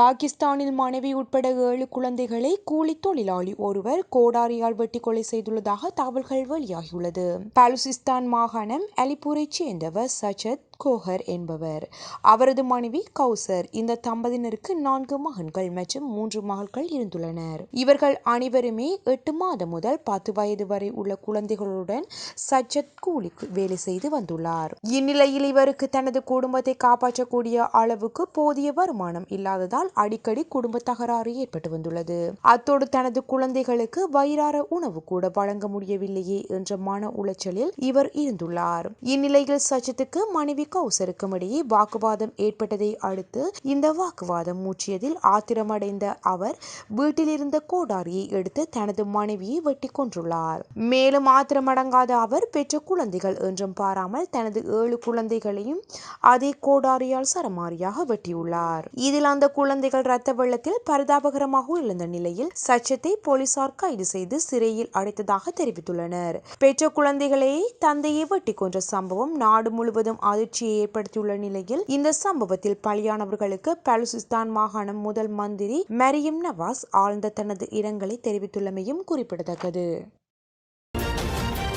பாகிஸ்தானில் மனைவி உட்பட ஏழு குழந்தைகளை கூலி தொழிலாளி ஒருவர் கோடாரியால் வெட்டி கொலை செய்துள்ளதாக தகவல்கள் வெளியாகியுள்ளது. பலுசிஸ்தான் மாகாணம் அலிப்பூரைச் சேர்ந்தவர் சஜத் கோஹர் என்பவர். அவரது மனைவி கௌசர். இந்த தம்பதியினருக்கு நான்கு மகன்கள் மற்றும் மூன்று மகள்கள் இருந்துள்ளனர். இவர்கள் அனைவருமே எட்டு மாதம் முதல் பத்து வயது வரை உள்ள குழந்தைகளுடன் சஜத் கூலிக்கு வேலை செய்து வந்துள்ளார். இந்நிலையில் இவருக்கு தனது குடும்பத்தை காப்பாற்றக்கூடிய அளவுக்கு போதிய வருமானம் இல்லாததால் அடிக்கடி குடும்ப தகராறு ஏற்பட்டு வந்துள்ளது. அத்தோடு தனது குழந்தைகளுக்கு வயிறார உணவு கூட வழங்க முடியவில்லையே என்ற மன உளைச்சலில் இவர் இருந்துள்ளார். இந்நிலையில் சஜத்துக்கு மனைவி கௌசருக்கும் வாக்குவாதம் ஏற்பட்டதை அடுத்து இந்த வாக்குவாதம் மூச்சியதில் ஆத்திரமடைந்த அவர் வீட்டில் இருந்த கோடாரியை எடுத்து தனது மனைவியை வெட்டி கொன்றுள்ளார். மேலும் ஆத்திரமடங்காத அவர் பெற்ற குழந்தைகள் என்றும் பாராமல் தனது ஏழு குழந்தைகளையும் அதே கோடாரியால் சரமாரியாக வெட்டியுள்ளார். இதில் அந்த குழந்தைகள் இரத்த வெள்ளத்தில் பரிதாபகரமாக இழந்த நிலையில் சச்சத்தை போலீசார் கைது செய்து சிறையில் அடைத்ததாக தெரிவித்துள்ளனர். பெற்ற குழந்தைகளை தந்தையை வெட்டி கொன்ற சம்பவம் நாடு முழுவதும் அதிர்ச்சி அதிர்ச்சியை ஏற்படுத்தியுள்ள நிலையில் இந்த சம்பவத்தில் பலியானவர்களுக்கு பலுசிஸ்தான் மாகாணம் முதல் மந்திரி மரியம் நவாஸ் ஆழ்ந்த தனது இரங்கலை தெரிவித்துள்ளமையும் குறிப்பிடத்தக்கது.